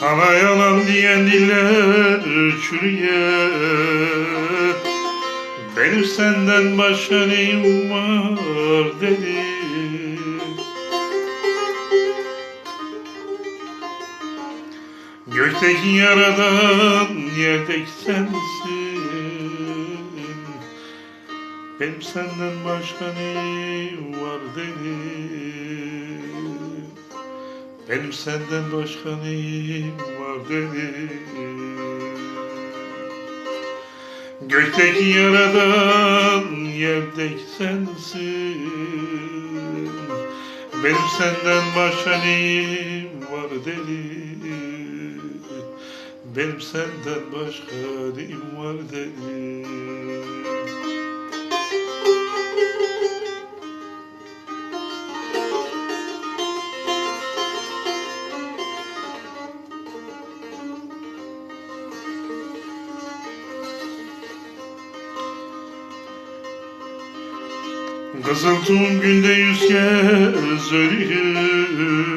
Sana yalan diyen diller çürüyor. Benim senden başka neyim var dedi Gökteki yaradan yerdeki sensin. Benim senden başka neyim var dedi Benim senden başka neyim var dedi Gökteki yaradan yerdeki sensin. Benim senden başka neyim var dedi Benim senden başka neyim var dedi Kızıltuğum günde yüz kez ölüyor.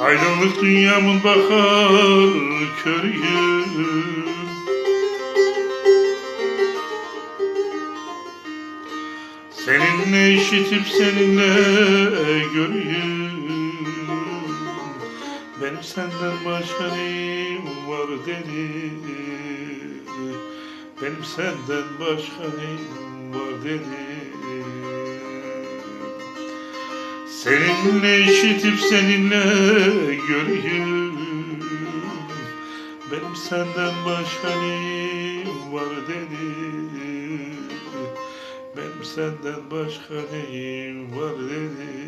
Aydınlık dünyamın bakar körüyüm Seninle işitip seninle görüyüm Benim senden başka neyim var dedi Benim senden başka neyim var dedi. Seninle işitip seninle görüyüm Benim senden başka neyim var dedi. Benim senden başka neyim var dedi